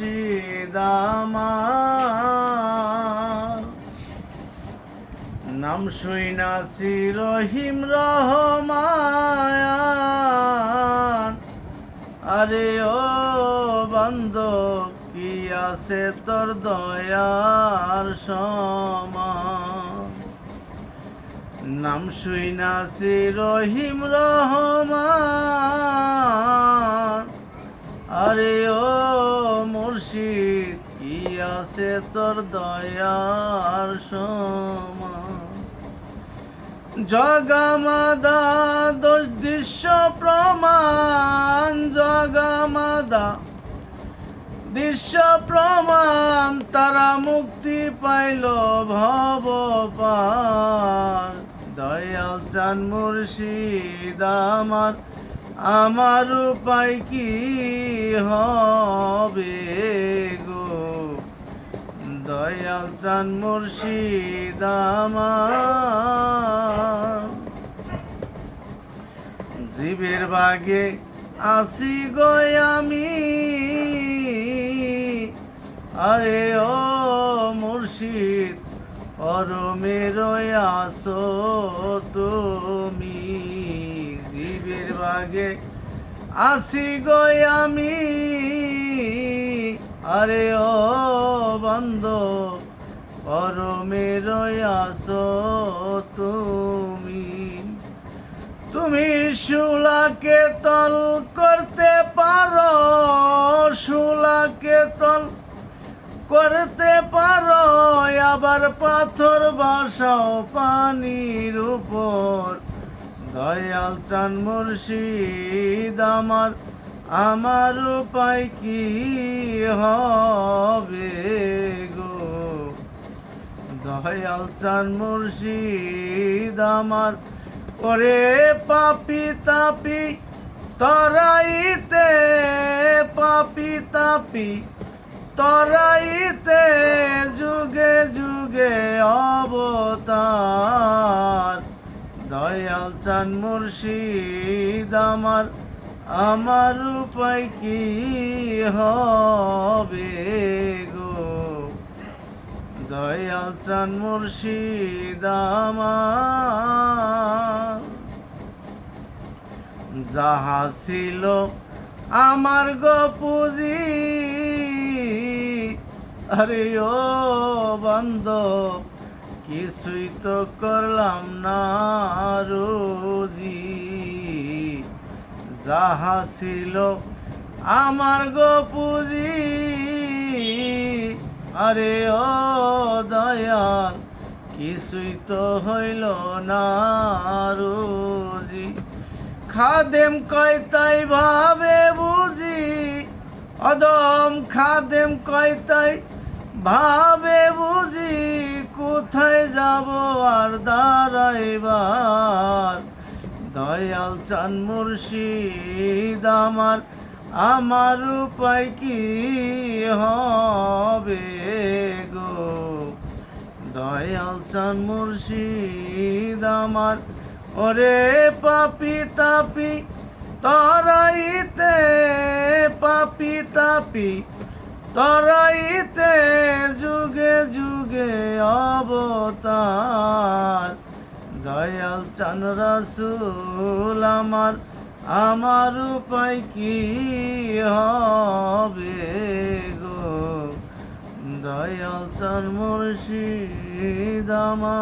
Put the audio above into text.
মুর্শিদ আমার নাম শুইনাছি রহিম রহমান আরে ও বন্ধ কি আছে তোর দয়ার সমান? নাম শুইনাছি রহিম রহমান আরে ও মুর্শিদ, কি আছে তোর দয়ার জগামাদা দোষ দৃশ্য প্রমাণ, জগামাদা দৃশ্য প্রমাণ, তারা মুক্তি পাইল ভব দয়াল চান মুর্শিদ আমার আমার উপায় কি হবে গো? দয়াল চান মুর্শিদ আমার। জীবের বাগে আসি গয় আমি। আরে ও মুর্শিদ অরমের আসো তুমি। বাগে আসি গয় আমি। আরে ও বন্ধ পরমের আসো তুমি। তুমি শুলাকে তল করতে পারো শুলাকে তল করতে পারো। আবার পাথর বাসাও পানির উপর। দয়াল চান মুর্শিদ আমার আমার উপায় কি হবে গো? দয়াল চান মুর্শিদ আমার, ওরে পাপি তাপি, তরাইতে পাপি তাপি, তরাইতে যুগে যুগে অবতার। দয়াল চান মুর্শিদ আমার আমার উপায় কি হবে গো? দয়াল চান মুর্শিদ আমার, যাহা ছিল আমার গো পুঁজি, আরে ও বন্ধ কিছুই তো করলাম না রোজি। যাহা ছিল আমার গো পুঁজি। আরে ও দয়াল, কিছুই তো হইল না রোজি। খাদেম কয় তাই ভাবে বুঝি, অদম খাদেম কয় তাই ভাবে বুঝি কোথায় যাব আর দাঁড়াইবার। দয়াল চান মুর্শিদ আমার আমার উপায় কি হবে গো? দয়াল চান মুর্শিদ আমার, ওরে পাপি তাপি, তরাইতে পাপি তাপি, তরাইতে চান রাসুল আমার আমার উপায় কি হবে গো? দয়াল চান মুর্শিদ আমার।